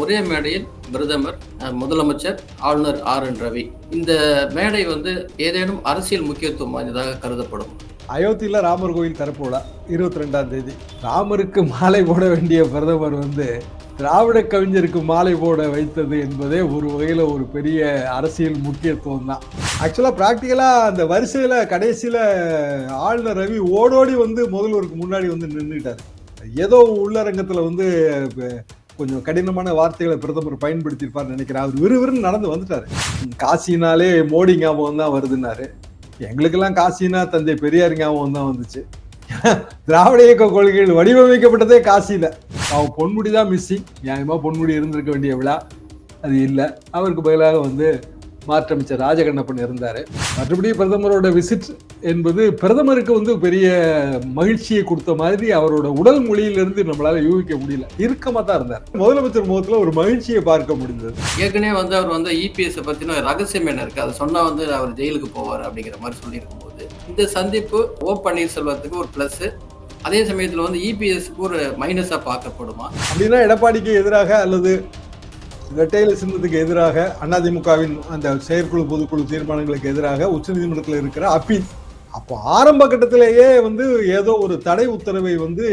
ஒரே மேடையில் பிரதமர் முதலமைச்சர் ஆளுநர் ஆர் என் ரவி. இந்த மேடை வந்து ஏதேனும் அரசியல் முக்கியத்துவம் வாய்ந்ததாக கருதப்படும். அயோத்தியில் ராமர் கோயில் திறப்பு விழா இருபத்தி ரெண்டாம் தேதி. ராமருக்கு மாலை போட வேண்டிய பிரதமர் வந்து திராவிட கவிஞருக்கு மாலை போட வைத்தது என்பதே ஒரு வகையில் ஒரு பெரிய அரசியல் முக்கியத்துவம் தான். ஆக்சுவலாக ப்ராக்டிக்கலாக அந்த வரிசையில் கடைசியில் ஆளுநர் ரவி ஓடோடி வந்து முதல்வருக்கு முன்னாடி வந்து நின்றுட்டார் ஏதோ உள்ளரங்கத்தில் வந்து கொஞ்சம் கடினமான வார்த்தைகளை பிரதமர் பயன்படுத்தியிருப்பார் நினைக்கிறேன். அவர் விறுவிறுன்னு நடந்து வந்துட்டார். காசினாலே மோடி ஞாபகம் தான் வருதுன்னாரு. எங்களுக்கெல்லாம் காசினா தந்தை பெரியார் ஞாபகம் தான் வந்துச்சு. திராவிட இயக்க கொள்கைகள் வடிவமைக்கப்பட்டதே காசியில. அவன் பொன்முடி தான் மிஸ்ஸிங் நியாயமா பொன்முடி இருந்திருக்க வேண்டிய விழா. அது இல்லை. அவருக்கு பதிலாக வந்து மாற்று அமைச்சர் ராஜகண்ணப்பன் இருந்தார். மற்றபடி பிரதமரோட விசிட் என்பது பிரதமருக்கு வந்து பெரிய மகிழ்ச்சியை கொடுத்த மாதிரி அவரோட உடல் மொழியிலிருந்து நம்மளால யூகிக்க முடியல. இறுக்கமாக தான் இருந்தார். முதலமைச்சர் முகத்தில் ஒரு மகிழ்ச்சியை பார்க்க முடிந்தது. ஏற்கனவே வந்து அவர் வந்து இபிஎஸ் பத்தின ரகசியம் என்ன இருக்கு? அதை சொன்னா வந்து அவர் ஜெயிலுக்கு போவார் அப்படிங்கிற மாதிரி சொல்லியிருக்கும் போது இந்த சந்திப்பு ஓ பன்னீர்செல்வத்துக்கு ஒரு பிளஸ் அதே சமயத்துல வந்து இபிஎஸ்க்கு ஒரு மைனஸா பார்க்கப்படுமா? அப்படின்னா எடப்பாடிக்கு எதிராக அல்லது இரட்டையில சின்னத்துக்கு எதிராக அதிமுகவின் அந்த செயற்குழு பொதுக்குழு தீர்மானங்களுக்கு எதிராக உச்சநீதிமன்றத்தில் இருக்கிற அப்பீல். அப்போ ஆரம்ப கட்டத்திலேயே வந்து ஏதோ ஒரு தடை உத்தரவை வந்து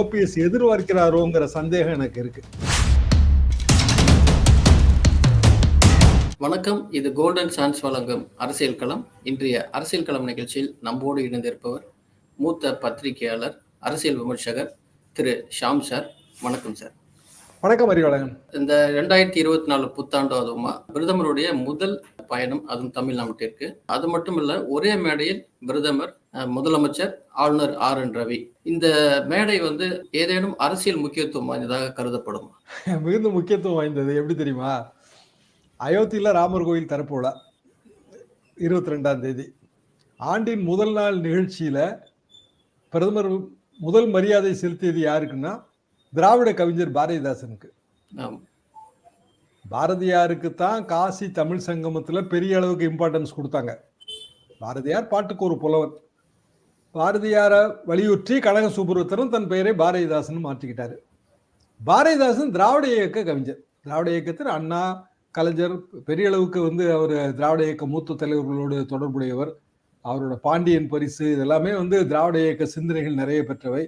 ஓபிஎஸ் எதிர்பார்க்கிறாரோங்கிற சந்தேகம் எனக்கு இருக்கு. வணக்கம். இது கோல்டன் சான்ஸ் வழங்கும் அரசியல் களம். இன்றைய அரசியல் களம் நிகழ்ச்சியில் நம்மோடு இணைந்திருப்பவர் மூத்த பத்திரிகையாளர் அரசியல் விமர்சகர் திரு ஷாம் சார். வணக்கம் சார். வணக்கம் அறிவாளகன் இந்த ரெண்டாயிரத்தி இருபத்தி நாலு புத்தாண்டு அதுவுமா பிரதமருடைய முதல் பயணம் அதுவும் தமிழ்நாட்டிற்கு. அது மட்டும் இல்ல ஒரே மேடையில் பிரதமர் முதலமைச்சர் ஆளுநர் ஆர் என் ரவி. இந்த மேடை வந்து ஏதேனும் அரசியல் முக்கியத்துவம் வாய்ந்ததாக கருதப்படும்? மிகுந்த முக்கியத்துவம் வாய்ந்தது எப்படி தெரியுமா? அயோத்தியில் ராமர் கோயில் திறப்பு விழா இருபத்தி ரெண்டாம் தேதி. ஆண்டின் முதல் நாள் நிகழ்ச்சியில் பிரதமர் முதல் மரியாதை செலுத்தியது யாருக்குன்னா திராவிட கவிஞர் பாரதிதாசனுக்கு. பாரதியாருக்கு தான் காசி தமிழ் சங்கமத்தில் பெரிய அளவுக்கு இம்பார்ட்டன்ஸ் கொடுத்தாங்க. பாரதியார் பாட்டுக்கு ஒரு புலவர். பாரதியாரை வலியுறுத்தி கனக சுப்புரத்தனும் தன் பெயரை பாரதிதாசன் மாற்றிக்கிட்டாரு. பாரதிதாசன் திராவிட இயக்க கவிஞர். திராவிட இயக்கத்தில் அண்ணா கலைஞர் பெரிய அளவுக்கு வந்து அவர் திராவிட இயக்க மூத்த தலைவர்களோடு தொடர்புடையவர். அவரோட பாண்டியன் பரிசு இதெல்லாமே வந்து திராவிட இயக்க சிந்தனைகள் நிறைய பெற்றவை.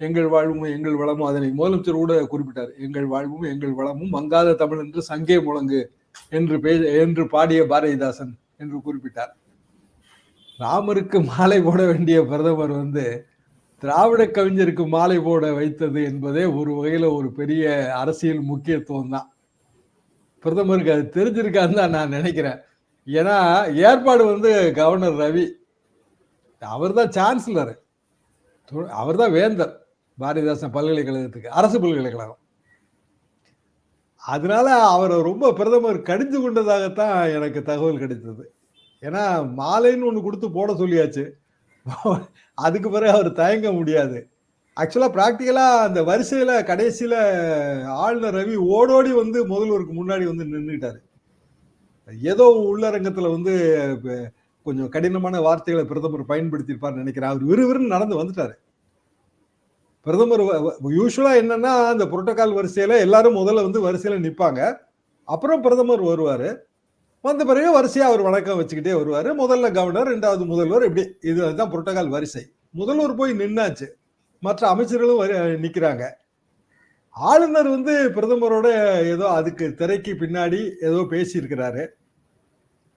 எங்கள் வாழ்வும் எங்கள் வளமும் அதனை முதலமைச்சர் கூட குறிப்பிட்டார். எங்கள் வாழ்வும் எங்கள் வளமும் மங்காத தமிழ் என்று சங்கே முழங்கு என்று பே என்று பாடிய பாரதிதாசன் என்று குறிப்பிட்டார். ராமருக்கு மாலை போட வேண்டிய பிரதமர் வந்து திராவிட கவிஞருக்கு மாலை போட வைத்தது என்பதே ஒரு வகையில் ஒரு பெரிய அரசியல் முக்கியத்துவம் தான். பிரதமருக்கு அது தெரிஞ்சிருக்கான்னு தான் நான் நினைக்கிறேன். ஏன்னா ஏற்பாடு வந்து கவர்னர் ரவி. அவர் தான் சான்சலர் அவர் தான் வேந்தர். பாரதிதாசன் பல்கலைக்கழகத்துக்கு அரசு பல்கலைக்கழகம். அதனால அவரை ரொம்ப பிரதமர் கடிந்து கொண்டதாகத்தான் எனக்கு தகவல் கிடைத்தது. ஏன்னா மாலைன்னு ஒன்று கொடுத்து போட சொல்லியாச்சு. அதுக்கு பிறகு அவர் தயங்க முடியாது. ஆக்சுவலாக ப்ராக்டிக்கலாக அந்த வரிசையில் கடைசியில் ஆளுநர் ரவி ஓடோடி வந்து முதல்வருக்கு முன்னாடி வந்து நின்றுட்டார் ஏதோ உள்ளரங்கத்தில் வந்து கொஞ்சம் கடினமான வார்த்தைகளை பிரதமர் பயன்படுத்தியிருப்பார்னு நினைக்கிறேன். அவர் விறுவிறுன்னு நடந்து வந்துட்டார். பிரதமர் யூஸ்வலாக என்னன்னா அந்த புரோட்டோகால் வரிசையில் எல்லாரும் முதல்ல வந்து வரிசையில் நிற்பாங்க அப்புறம் பிரதமர் வருவார். வந்த பிறகு வரிசையாக அவர் வணக்கம் வச்சுக்கிட்டே வருவார். முதல்ல கவர்னர் ரெண்டாவது முதல்வர் இப்படி இது அதுதான் புரோட்டோகால் வரிசை. முதல்வர் போய் நின்னாச்சு. மற்ற அமைச்சர்களும் வரி நிற்கிறாங்க ஆளுநர் வந்து பிரதமரோட ஏதோ அதுக்கு திரைக்கு பின்னாடி ஏதோ பேசியிருக்கிறாரு.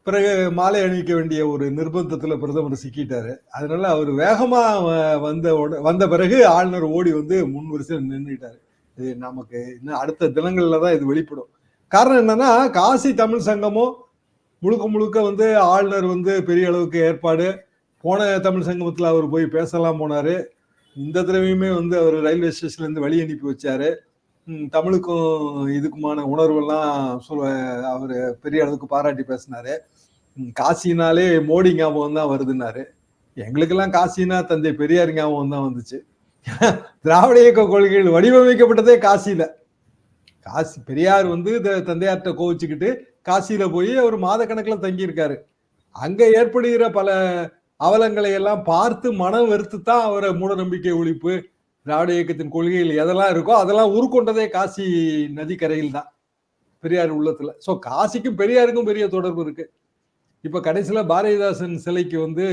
பிறகு மாலை அணிவிக்க வேண்டிய ஒரு நிர்பந்தத்தில் பிரதமர் சிக்கிட்டாரு. அதனால அவர் வேகமா வ- வந்த வந்த பிறகு ஆளுநர் ஓடி வந்து முன் வரிசையில் நின்றுட்டாரு இது நமக்கு இன்னும் அடுத்த தினங்கள்ல தான் இது வெளிப்படும். காரணம் என்னன்னா காசி தமிழ் சங்கமும் முழுக்க முழுக்க வந்து ஆளுநர் வந்து பெரிய அளவுக்கு ஏற்பாடு. போன தமிழ் சங்கமத்தில் அவர் போய் பேசலாம் போனாரு. இந்த தடவையுமே வந்து அவர் ரயில்வே ஸ்டேஷன்ல இருந்து வழி அனுப்பி வச்சாரு. தமிழுக்கும் இதுக்குமான உணர்வெல்லாம் சொல்ல அவர் பெரிய அளவுக்கு பாராட்டி பேசினாரு. காசினாலே மோடி ஞாபகம் தான் வருதுன்னாரு. எங்களுக்கெல்லாம் காசினா தந்தை பெரியார் ஞாபகம் தான் வந்துச்சு. திராவிட இயக்க கொள்கைகள் வடிவமைக்கப்பட்டதே காசியில. காசி பெரியார் வந்து த- கோவிச்சுக்கிட்டு காசியில போய் அவர் மாத கணக்கில் தங்கியிருக்காரு. அங்க ஏற்படுகிற பல அவலங்களை எல்லாம் பார்த்து மனம் வெறுத்து தான் அவரை மூட நம்பிக்கை ஒழிப்பு திராவிட இயக்கத்தின் கொள்கையில் எதெல்லாம் இருக்கோ அதெல்லாம் உருக்கொண்டதே காசி நதிக்கரையில் தான் பெரியார் உள்ளத்துல. ஸோ காசிக்கும் பெரியாருக்கும் பெரிய தொடர்பு இருக்கு. இப்போ கடைசியில் பாரதிதாசன் சிலைக்கு வந்து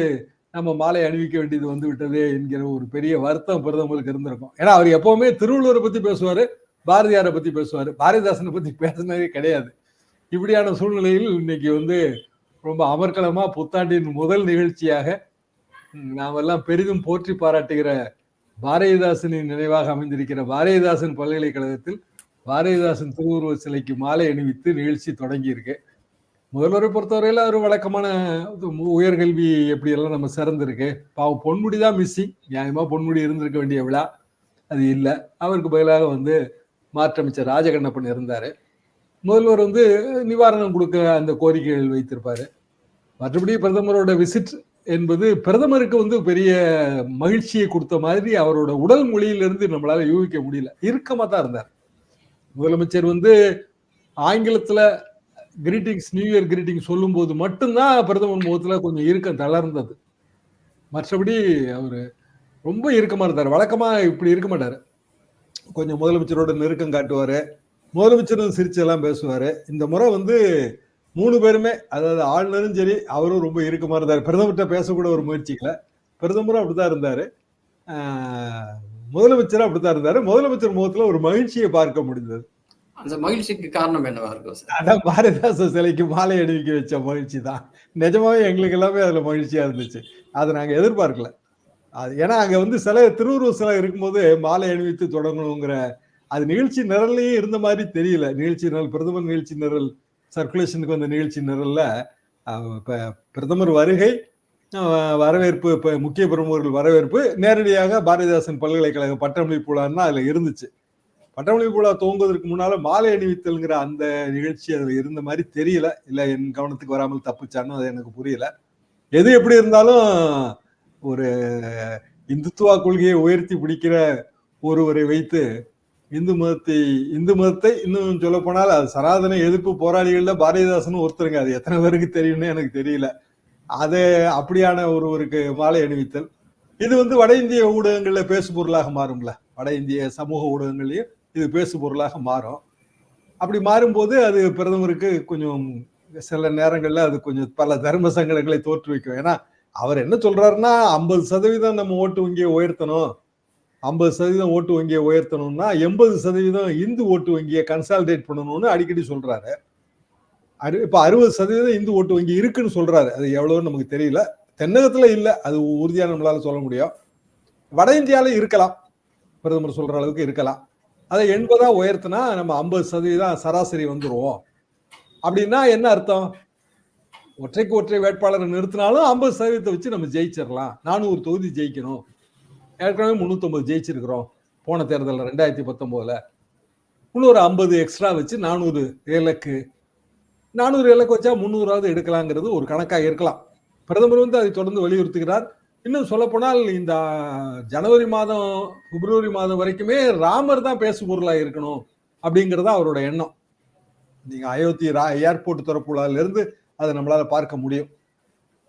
நம்ம மாலை அணிவிக்க வேண்டியது வந்து விட்டது என்கிற ஒரு பெரிய வருத்தம் பிரதமருக்கு இருந்திருக்கும். ஏன்னா அவர் எப்பவுமே திருவள்ளுவரை பத்தி பேசுவார் பாரதியாரை பத்தி பேசுவார். பாரதிதாசனை பத்தி பேசினதே கிடையாது. இப்படியான சூழ்நிலையில் இன்னைக்கு வந்து ரொம்ப அமர்க்களமா புத்தாண்டின் முதல் நிகழ்ச்சியாக நாம் எல்லாம் பெரிதும் போற்றி பாராட்டுகிற பாரதிதாசனின் நினைவாக அமைந்திருக்கிற பாரதிதாசன் பல்கலைக்கழகத்தில் பாரதிதாசன் திருவுருவ சிலைக்கு மாலை அணிவித்து நிகழ்ச்சி தொடங்கியிருக்கு. முதல்வரை பொறுத்தவரையில் ஒரு வழக்கமான இது உயர்கல்வி எப்படியெல்லாம் நம்ம சிறந்திருக்கு. பாவம் பொன்முடி தான் மிஸ்ஸிங் நியாயமாக பொன்முடி இருந்திருக்க வேண்டிய விழா அது இல்லை. அவருக்கு பதிலாக வந்து மாற்றமைச்சர் ராஜகண்ணப்பன் இருந்தார். முதல்வர் வந்து நிவாரணம் கொடுக்க அந்த கோரிக்கைகள் வைத்திருப்பார். மற்றபடி பிரதமரோட விசிட் என்பது பிரதமருக்கு வந்து பெரிய மகிழ்ச்சியை கொடுத்த மாதிரி அவரோட உடல் மொழியிலிருந்து நம்மளால யூகிக்க முடியல. இறுக்கமாக தான் இருந்தார். முதலமைச்சர் வந்து ஆங்கிலத்துல கிரீட்டிங்ஸ் நியூ இயர் கிரீட்டிங் சொல்லும்போது மட்டும்தான் பிரதமர் முகத்துல கொஞ்சம் இறுக்கம் தளர்ந்தது. மற்றபடி அவரு ரொம்ப இறுக்கமா இருந்தார். வழக்கமா இப்படி இருக்க மாட்டாரு. கொஞ்சம் முதலமைச்சரோட நெருக்கம் காட்டுவாரு. முதலமைச்சரும் சிரிச்சு எல்லாம் பேசுவாரு. இந்த முறை வந்து மூணு பேருமே அதாவது ஆளுநரும் சரி அவரும் ரொம்ப இறுக்கமா இருந்தார். பிரதமர்கிட்ட பேசக்கூட ஒரு முயற்சிக்கல. பிரதமரும் அப்படித்தான் இருந்தாரு. முதலமைச்சரும் அப்படித்தான் இருந்தாரு. முதலமைச்சர் முகத்துல ஒரு மகிழ்ச்சியை பார்க்க முடிந்தது. அந்த மகிழ்ச்சிக்கு காரணம் என்னவா இருக்கும் சார்? அதான் பாரதிதாசன் சிலைக்கு மாலை அணிவிக்க வச்ச மகிழ்ச்சி தான். நிஜமாவே எங்களுக்கு எல்லாமே அதுல மகிழ்ச்சியா இருந்துச்சு. அதை நாங்க எதிர்பார்க்கல. அது ஏன்னா அங்க வந்து சிலை திருவுருவ சிலை இருக்கும்போது மாலை அணிவித்து தொடங்கணுங்கிற அது நிகழ்ச்சி நிரல்லையே இருந்த மாதிரி தெரியல. நிகழ்ச்சி நிரல் பிரதமர் நிகழ்ச்சி நிரல் சர்க்குலேஷனுக்கு வந்த நிகழ்ச்சி நிரலில் இப்போ பிரதமர் வருகை வரவேற்பு இப்போ முக்கிய பிரமுகர்கள் வரவேற்பு நேரடியாக பாரதிதாசன் பல்கலைக்கழக பட்டமளிப்பு விழான்னா இருந்துச்சு. பட்டமளிப்பு விழா துவங்குவதற்கு முன்னால மாலை அணிவித்தல்ங்கிற அந்த நிகழ்ச்சி அதில் இருந்த மாதிரி தெரியல. இல்லை என் கவனத்துக்கு வராமல் தப்புச்சான்னு அது எனக்கு புரியல. எது எப்படி இருந்தாலும் ஒரு இந்துத்துவா கொள்கையை உயர்த்தி பிடிக்கிற ஒருவரை வைத்து இந்து மதத்தை இந்து மதத்தை இன்னும் சொல்ல போனால் அது சனாதன எதிர்ப்பு போராளிகள்ல பாரதிதாசன் ஒருத்தருங்க. அது எத்தனை பேருக்கு தெரியும்னு எனக்கு தெரியல. அது அப்படியான ஒருவருக்கு மாலை அணிவித்தல். இது வந்து வட இந்திய ஊடகங்கள்ல பேசு பொருளாக மாறும்ல. வட இந்திய சமூக ஊடகங்கள்லயும் இது பேசு பொருளாக மாறும். அப்படி மாறும்போது அது பிரதமருக்கு கொஞ்சம் சில நேரங்கள்ல அது கொஞ்சம் பல தர்ம சங்கடங்களை தோற்றுவிக்கும். ஏன்னா அவர் என்ன சொல்றாருன்னா ஐம்பது சதவீதம் நம்ம ஓட்டு வங்கியை உயர்த்தணும். ஐம்பது சதவீதம் ஓட்டு வங்கியை உயர்த்தணும்னா எண்பது சதவீதம் இந்து ஓட்டு வங்கியை கன்சால்டேட் பண்ணணும்னு அடிக்கடி சொல்றாரு. அறு இப்போ அறுபது சதவீதம் இந்து ஓட்டு வங்கி இருக்குன்னு சொல்றாரு. அது எவ்வளோன்னு நமக்கு தெரியல. தென்னகத்தில் இல்லை. அது உறுதியாக நம்மளால சொல்ல முடியும். வட இந்தியாவில் இருக்கலாம். பிரதமர் சொல்ற அளவுக்கு இருக்கலாம். அதை எண்பதா உயர்த்தினா நம்ம ஐம்பது சதவீதம் சராசரி வந்துருவோம் அப்படின்னா என்ன அர்த்தம்? ஒற்றைக்கு ஒற்றை வேட்பாளரை நிறுத்தினாலும் ஐம்பது சதவீதத்தை வச்சு நம்ம ஜெயிச்சிடலாம். நானூறு தொகுதி ஜெயிக்கணும். ஏற்கனவே முந்நூற்றம்பது ஜெயிச்சிருக்கிறோம் போன தேர்தலில் ரெண்டாயிரத்தி பத்தொம்போதில். இன்னொரு ஐம்பது எக்ஸ்ட்ரா வச்சு நானூறு இலக்கு. நானூறு இலக்கு வச்சா முந்நூறாவது எடுக்கலாங்கிறது ஒரு கணக்காக இருக்கலாம். பிரதமர் வந்து அதை தொடர்ந்து வலியுறுத்துகிறார். இன்னும் சொல்லப்போனால் இந்த ஜனவரி மாதம் பிப்ரவரி மாதம் வரைக்குமே ராமர் தான் பேசு பொருளாக இருக்கணும் அப்படிங்கிறது அவரோட எண்ணம். நீங்கள் அயோத்தி ரா ஏர்போர்ட் திறப்புலால இருந்து அதை நம்மளால் பார்க்க முடியும்.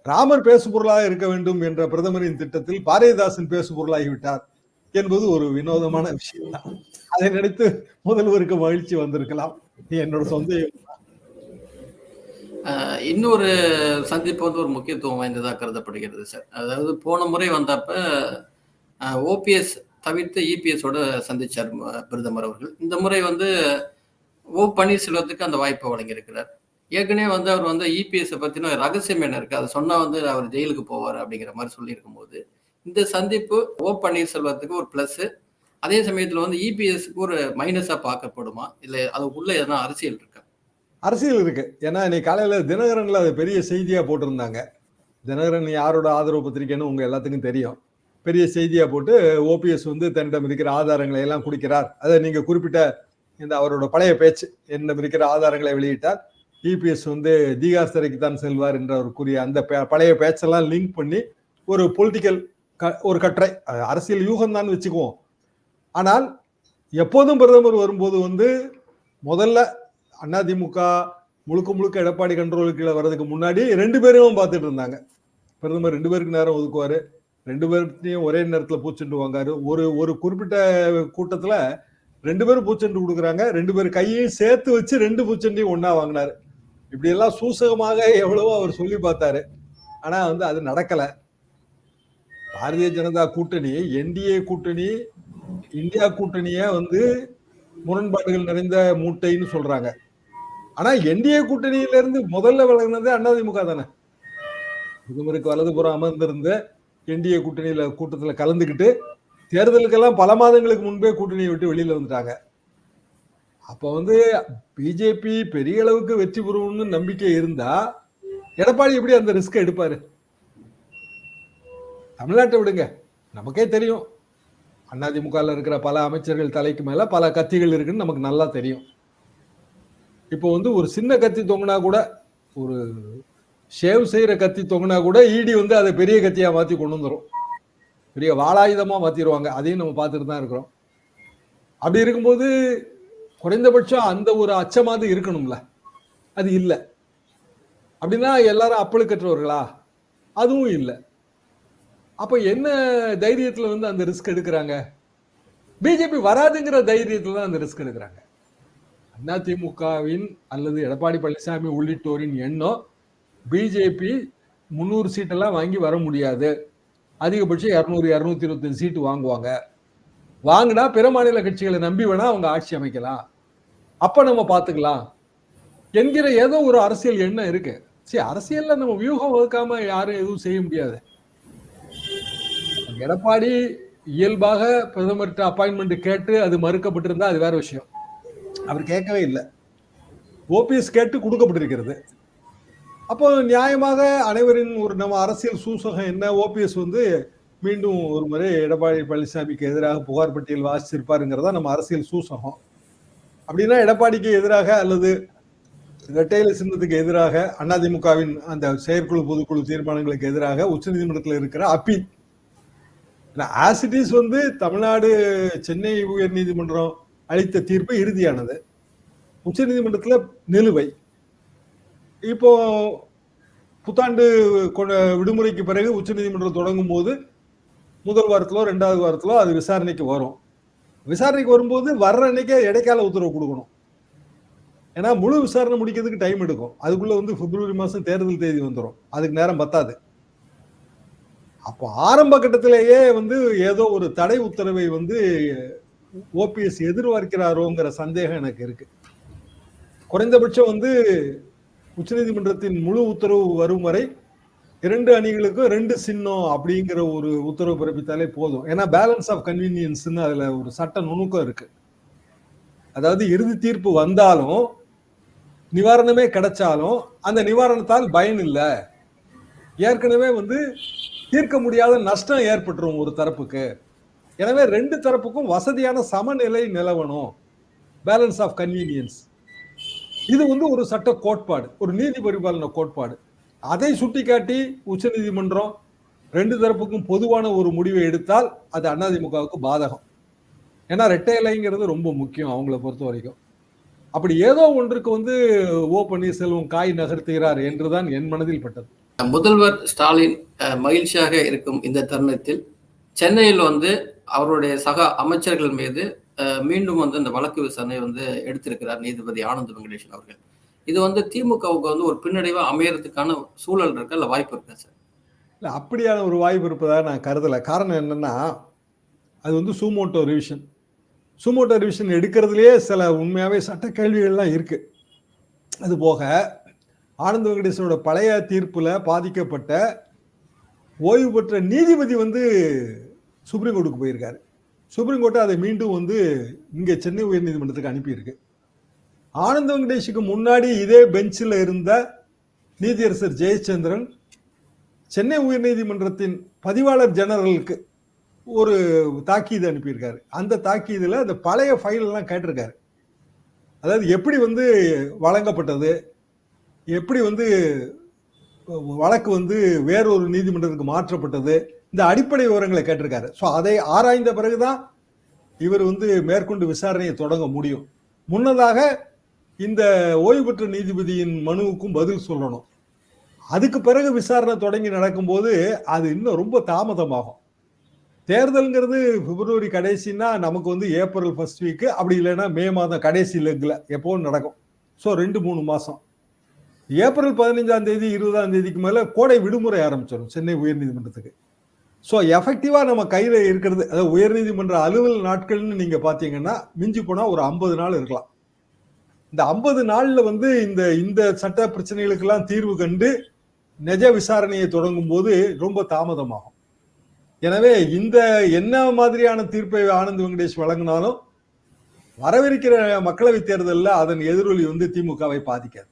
ராமர் பேசு பொருளாக இருக்க வேண்டும் என்ற பிரதமரின் திட்டத்தில் பாரதிதாசன் பேசுபொருளாகிவிட்டார் என்பது ஒரு வினோதமான விஷயம் தான் அதை நினைத்து முதல்வருக்கு மகிழ்ச்சி வந்திருக்கலாம். என்னோட சொந்த இன்னொரு சந்திப்பு வந்து ஒரு முக்கியத்துவம் வாய்ந்ததாக கருதப்படுகிறது சார். அதாவது போன முறை வந்தப்ப ஓபிஎஸ் தவிர்த்து இபிஎஸோட சந்திச்சார் பிரதமர் அவர்கள். இந்த முறை வந்து ஓ பன்னீர்செல்வத்துக்கு அந்த வாய்ப்பை வழங்கியிருக்கிறார். ஏற்கனவே வந்து அவர் வந்து இபிஎஸ்ஸை பற்றின ரகசியம் என்ன இருக்கு? அதை சொன்னால் வந்து அவர் ஜெயிலுக்கு போவார் அப்படிங்கிற மாதிரி சொல்லியிருக்கும் போது இந்த சந்திப்பு ஓ பன்னீர்செல்வத்துக்கு ஒரு ப்ளஸ்ஸு அதே சமயத்தில் வந்து இபிஎஸ்க்கு ஒரு மைனஸாக பார்க்கப்படுமா? இல்லை அது உள்ளே எதனா அரசியல் இருக்கு? அரசியல் இருக்கு. ஏன்னா இன்னைக்கு காலையில் தினகரனில் அது பெரிய செய்தியாக போட்டிருந்தாங்க. தினகரன் யாரோட ஆதரவு பத்திரிக்கைன்னு உங்கள் எல்லாத்துக்கும் தெரியும். பெரிய செய்தியாக போட்டு ஓபிஎஸ் வந்து தன்னிடம் இருக்கிற ஆதாரங்களை எல்லாம் கொடுக்கிறார். அதை நீங்கள் குறிப்பிட்ட இந்த அவரோட பழைய பேச்சு என்னிடம் இருக்கிற ஆதாரங்களை வெளியிட்டார். இபிஎஸ் வந்து தீகாஸ்தரைக்கு தான் செல்வார் என்ற ஒரு கூறிய அந்த பே- பழைய பேச்செல்லாம் லிங்க் பண்ணி ஒரு பொலிட்டிக்கல் க ஒரு கட்டுரை அரசியல் யூகம் தான் வச்சுக்குவோம். ஆனால் எப்போதும் பிரதமர் வரும்போது வந்து முதல்ல அதிமுக முழுக்க முழுக்க எடப்பாடி கண்ட்ரோலுக்கு கீழே வர்றதுக்கு முன்னாடி ரெண்டு பேரும் பார்த்துட்டு இருந்தாங்க. பிரதமர் ரெண்டு பேருக்கு நேரம் ஒதுக்குவார். ரெண்டு பேர்த்தையும் ஒரே நேரத்தில் பூச்செண்டு வாங்காரு. ஒரு ஒரு குறிப்பிட்ட கூட்டத்தில் ரெண்டு பேரும் பூச்செண்டு கொடுக்குறாங்க. ரெண்டு பேர் கையையும் சேர்த்து வச்சு ரெண்டு பூச்செண்டையும் ஒன்றா வாங்கினாரு. இப்படி எல்லாம் சூசகமாக எவ்வளவோ அவர் சொல்லி பார்த்தாரு. ஆனா வந்து அது நடக்கல. பாரதிய ஜனதா கூட்டணி என்டிஏ கூட்டணி இந்தியா கூட்டணிய வந்து முரண்பாடுகள் நிறைந்த மூட்டைன்னு சொல்றாங்க. ஆனா என்டிஏ கூட்டணியில இருந்து முதல்ல விளங்கினது அதிமுக தானே. பிரதமருக்கு வலதுபுறம் அமர்ந்திருந்த என்டிஏ கூட்டணியில கூட்டத்துல கலந்துக்கிட்டு தேர்தலுக்கெல்லாம் பல மாதங்களுக்கு முன்பே கூட்டணியை விட்டு வெளியில வந்துட்டாங்க. அப்போ வந்து பிஜேபி பெரிய அளவுக்கு வெற்றி பெறும்னு நம்பிக்கை இருந்தா எடப்பாடி எப்படி அந்த ரிஸ்க் எடுப்பாரு? தமிழ்நாட்டை விடுங்க. நமக்கே தெரியும். அதிமுகவில் இருக்கிற பல அமைச்சர்கள் தலைக்கு மேலே பல கத்திகள் இருக்குன்னு நமக்கு நல்லா தெரியும். இப்போ வந்து ஒரு சின்ன கத்தி தொங்கினா கூட ஒரு ஷேவ் செய்கிற கத்தி தொங்கினா கூட ஈடி வந்து அதை பெரிய கத்தியாக மாற்றி கொண்டு வந்துடும் பெரிய வாளாயுதமாக மாற்றிடுவாங்க அதையும் நம்ம பார்த்துட்டு தான் இருக்கிறோம். அப்படி இருக்கும்போது குறைந்தபட்சம் அந்த ஒரு அச்சமாவது இருக்கணும்ல. அது இல்லை. அப்படின்னா எல்லாரும் அப்பழுக்கற்றவர்களா அதுவும் இல்லை. அப்போ என்ன தைரியத்தில் வந்து அந்த ரிஸ்க் எடுக்கிறாங்க? பிஜேபி வராதுங்கிற தைரியத்தில் தான் அந்த ரிஸ்க் எடுக்கிறாங்க. அதிமுகவின் அல்லது எடப்பாடி பழனிசாமி உள்ளிட்டோரின் எண்ணம் பிஜேபி முந்நூறு சீட்டெல்லாம் வாங்கி வர முடியாது. அதிகபட்சம் இரநூறு இரநூத்தி இருபத்தஞ்சு சீட்டு வாங்குவாங்க. வாங்கினா பிற மாநில கட்சிகளை நம்பி வேணா அவங்க ஆட்சி அமைக்கலாம். அப்ப நம்ம பார்த்துக்கலாம். என்கிற ஏதோ ஒரு அரசியல் எண்ணம் இருக்கு. சரி அரசியல்ல நம்ம வியூகம் வகுக்காம யாரும் எதுவும் செய்ய முடியாது. எடப்பாடி இயல்பாக பிரதமர்கிட்ட அப்பாயின்மெண்ட் கேட்டு அது மறுக்கப்பட்டிருந்தா அது வேற விஷயம். அவர் கேட்கவே இல்லை. ஓபிஎஸ் கேட்டு கொடுக்கப்பட்டிருக்கிறது. அப்போ நியாயமாக அனைவரின் ஒரு நம்ம அரசியல் சூசகம் என்ன? ஓபிஎஸ் வந்து மீண்டும் ஒரு முறை எடப்பாடி பழனிசாமிக்கு எதிராக புகார் பட்டியல் வாசிச்சிருப்பாருங்கிறதா நம்ம அரசியல் சூசகம். அப்படின்னா எடப்பாடிக்கு எதிராக அல்லது இரட்டையில சின்னத்துக்கு எதிராக அதிமுகவின் அந்த செயற்குழு பொதுக்குழு தீர்மானங்களுக்கு எதிராக உச்சநீதிமன்றத்தில் இருக்கிற அப்பீல். ஆசிட்டிஸ் வந்து தமிழ்நாடு சென்னை உயர் நீதிமன்றம் அளித்த தீர்ப்பு இறுதியானது. உச்சநீதிமன்றத்தில் நிலுவை. இப்போ புத்தாண்டு கொண்ட- விடுமுறைக்கு பிறகு உச்சநீதிமன்றம் தொடங்கும் போது முதல் வாரத்திலோ ரெண்டாவது வாரத்திலோ அது விசாரணைக்கு வரும். விசாரணைக்கு வரும்போது வர்ற அன்னைக்கே இடைக்கால உத்தரவு கொடுக்கணும். ஏன்னா முழு விசாரணை முடிக்கிறதுக்கு டைம் எடுக்கும். அதுக்குள்ள வந்து பிப்ரவரி மாதம் தேர்தல் தேதி வந்துடும் அதுக்கு நேரம் பத்தாது. அப்போ ஆரம்ப கட்டத்திலேயே வந்து ஏதோ ஒரு தடை உத்தரவை வந்து ஓபிஎஸ் எதிர்பார்க்கிறாரோங்கிற சந்தேகம் எனக்கு இருக்கு. குறைந்தபட்சம் வந்து உச்சநீதிமன்றத்தின் முழு உத்தரவு வரும் வரை இரண்டு அணிகளுக்கும் ரெண்டு சின்னம் அப்படிங்கிற ஒரு உத்தரவு பிறப்பித்தாலே போதும். ஏன்னா பேலன்ஸ் ஆஃப் கன்வீனியன்ஸ்னு அதுல ஒரு சட்ட நுணுக்கம் இருக்கு. அதாவது இறுதி தீர்ப்பு வந்தாலும் நிவாரணமே கிடைச்சாலும் அந்த நிவாரணத்தால் பயன் இல்லை. ஏற்கனவே வந்து தீர்க்க முடியாத நஷ்டம் ஏற்பட்டுரும் ஒரு தரப்புக்கு. எனவே ரெண்டு தரப்புக்கும் வசதியான சமநிலை நிலவணும். பேலன்ஸ் ஆஃப் கன்வீனியன்ஸ் இது வந்து ஒரு சட்ட கோட்பாடு ஒரு நீதி பரிபாலன கோட்பாடு. அதை சுட்டிக்காட்டி உச்சநீதிமன்றம் ரெண்டு தரப்புக்கும் பொதுவான ஒரு முடிவை எடுத்தால் அது அதிமுகவுக்கு பாதகம். ஏன்னா ரெட்டை இலைங்கிறது ரொம்ப முக்கியம் அவங்கள பொறுத்த வரைக்கும். அப்படி ஏதோ ஒன்றுக்கு வந்து ஓ பன்னீர்செல்வம் காய் நகர்த்துகிறார் என்றுதான் என் மனதில் பட்டது. முதல்வர் ஸ்டாலின் மகிழ்ச்சியாக இருக்கும் இந்த தருணத்தில் சென்னையில் வந்து அவருடைய சக அமைச்சர்கள் மீது மீண்டும் வந்து இந்த வழக்கு விசாரணை வந்து எடுத்திருக்கிறார் நீதிபதி ஆனந்த் வெங்கடேஷன் அவர்கள். இது வந்து திமுகவுக்கு வந்து ஒரு பின்னடைவா அமையறதுக்கான சூழல் இருக்கா இல்ல வாய்ப்பு இருக்கா சார்? இல்ல அப்படியான ஒரு வாய்ப்பு இருப்பதாக நான் கருதலை. காரணம் என்னன்னா அது வந்து suo motu revision suo motu revision எடுக்கிறதுலேயே சில உண்மையாகவே சட்ட கேள்விகள்லாம் இருக்குது அது போக ஆனந்த வெங்கடேசனோட பழைய தீர்ப்பில் பாதிக்கப்பட்ட ஓய்வு பெற்ற நீதிபதி வந்து சுப்ரீம் கோர்ட்டுக்கு போயிருக்காரு. சுப்ரீம் கோர்ட்டு அதை மீண்டும் வந்து இங்கே சென்னை உயர்நீதிமன்றத்துக்கு அனுப்பியிருக்கு. ஆனந்த வெங்கடேஷுக்கு முன்னாடி இதே பெஞ்சில் இருந்த நீதியரசர் ஜெயச்சந்திரன் சென்னை உயர்நீதிமன்றத்தின் பதிவாளர் ஜெனரலுக்கு ஒரு தாக்கீது அனுப்பியிருக்காரு. அந்த தாக்கீதில் அந்த பழைய ஃபைலெல்லாம் கேட்டிருக்காரு. அதாவது எப்படி வந்து வழங்கப்பட்டது? எப்படி வந்து வழக்கு வந்து வேறொரு நீதிமன்றத்துக்கு மாற்றப்பட்டது? இந்த அடிப்படை விவரங்களை கேட்டிருக்காரு. ஸோ அதை ஆராய்ந்த பிறகுதான் இவர் வந்து மேற்கொண்டு விசாரணையை தொடங்க முடியும். முன்னதாக இந்த ஓய்வு பெற்ற நீதிபதியின் மனுவுக்கும் பதில் சொல்லணும். அதுக்கு பிறகு விசாரணை தொடங்கி நடக்கும்போது அது இன்னும் ரொம்ப தாமதமாகும். தேர்தலுங்கிறது பிப்ரவரி கடைசின்னா நமக்கு வந்து ஏப்ரல் ஃபர்ஸ்ட் வீக்கு அப்படி இல்லைன்னா மே மாதம் கடைசி லெக்கில் எப்போவும் நடக்கும். ஸோ ரெண்டு மூணு மாதம் ஏப்ரல் பதினஞ்சாம் தேதி இருபதாம் தேதிக்கு மேலே கோடை விடுமுறை ஆரம்பிச்சிடும் சென்னை உயர்நீதிமன்றத்துக்கு. ஸோ எஃபெக்டிவாக நம்ம கையில் இருக்கிறது அதாவது உயர்நீதிமன்ற அலுவல் நாட்கள்னு நீங்கள் பார்த்தீங்கன்னா மிஞ்சி போனால் ஒரு ஐம்பது நாள் இருக்கலாம். இந்த ஐம்பது நாளில் வந்து இந்த இந்த சட்ட பிரச்சனைகளுக்கெல்லாம் தீர்வு கண்டு நிஜ விசாரணையை தொடங்கும் போது ரொம்ப தாமதமாகும். எனவே இந்த என்ன மாதிரியான தீர்ப்பை ஆனந்த் வெங்கடேஷ் வழங்கினாலும் வரவிருக்கிற மக்களவைத் தேர்தலில் அதன் எதிரொலி வந்து திமுகவை பாதிக்காது.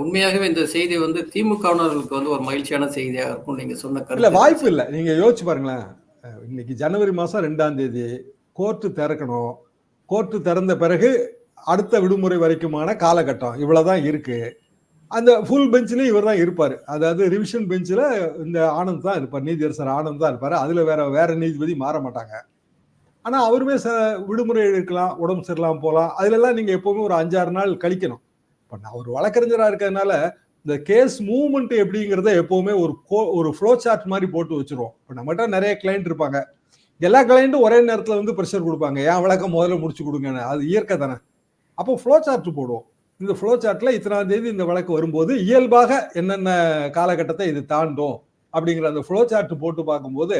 உண்மையாகவே இந்த செய்தி வந்து திமுகவினர்களுக்கு வந்து ஒரு மகிழ்ச்சியான செய்தியாக இருக்கும் நீங்க சொன்ன இல்ல வாய்ப்பு இல்லை. நீங்க யோசிச்சு பாருங்களேன். இன்னைக்கு ஜனவரி மாசம் ரெண்டாம் தேதி கோர்ட்டு திறக்கணும். கோர்ட்டு திறந்த பிறகு அடுத்த விடுமுறை வரைக்குமான காலகட்டம் இவ்வளோதான் இருக்கு. அந்த ஃபுல் பெஞ்சிலையும் இவர் தான் இருப்பார். அதாவது ரிவிஷன் பெஞ்சில் இந்த ஆனந்த் தான் இருப்பார் நீதியரசர் ஆனந்த் தான் இருப்பார். அதில் வேற வேற நீதிபதி மாற மாட்டாங்க. ஆனால் அவருமே ச விடுமுறை எடுக்கலாம் உடம்பு சரியில்லாமல் போகலாம். அதிலெல்லாம் நீங்கள் எப்போவுமே ஒரு அஞ்சாறு நாள் கழிக்கணும். இப்போ நான் ஒரு வழக்கறிஞராக இருக்கிறதுனால இந்த கேஸ் மூவ்மெண்ட் எப்படிங்கிறத எப்போவுமே ஒரு கோ ஒரு ஃப்ளோ சார்ட் மாதிரி போட்டு வச்சிருவோம். இப்போ நம்மகிட்ட நிறைய கிளைண்ட் இருப்பாங்க. எல்லா கிளைண்ட்டும் ஒரே நேரத்தில் வந்து ப்ரெஷர் கொடுப்பாங்க. ஏன் விளக்கம் முதல்ல முடிச்சு கொடுங்கன்னு? அது இயற்கை தானே. அப்போ ஃப்ளோ சார்ட் போடுவோம். இந்த ஃப்ளோ சார்ட்டில் இத்தனாம் தேதி இந்த வழக்கு வரும்போது இயல்பாக என்னென்ன காலகட்டத்தை இது தாண்டும் அப்படிங்கிற அந்த ஃப்ளோ சார்ட் போட்டு பார்க்கும்போது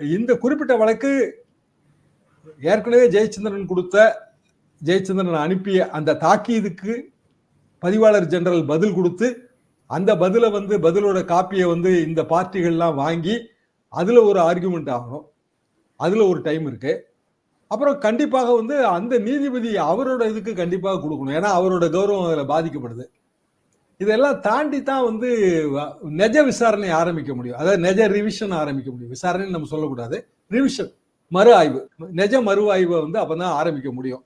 இந்த குறிப்பிட்ட வழக்கு ஏற்கனவே ஜெயச்சந்திரன் கொடுத்த ஜெயச்சந்திரன் அனுப்பிய அந்த தாக்கீதுக்கு பதிவாளர் ஜெனரல் பதில் கொடுத்து அந்த பதிலை வந்து பதிலோட காப்பியை வந்து இந்த பார்ட்டிகள்லாம் வாங்கி அதில் ஒரு ஆர்குமெண்ட் ஆகணும். அதில் ஒரு டைம் இருக்குது அப்புறம் கண்டிப்பாக வந்து அந்த நீதிபதி அவரோட இதுக்கு கண்டிப்பாக கொடுக்கணும். ஏன்னா அவரோட கௌரவம் அதில் பாதிக்கப்படுது. இதெல்லாம் தாண்டி தான் வந்து நெஜ நிஜ விசாரணை ஆரம்பிக்க முடியும். அதாவது நிஜ ரிவிஷன் ஆரம்பிக்க முடியும். விசாரணைன்னு நம்ம சொல்லக்கூடாது. ரிவிஷன் மறு ஆய்வு. நிஜ மறு ஆய்வை வந்து அப்போ தான் ஆரம்பிக்க முடியும்.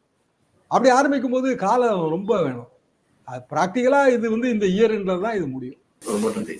அப்படி ஆரம்பிக்கும் போது காலம் ரொம்ப வேணும். ப்ராக்டிக்கலாக இது வந்து இந்த இயர் தான் இது முடியும். ரொம்ப நன்றி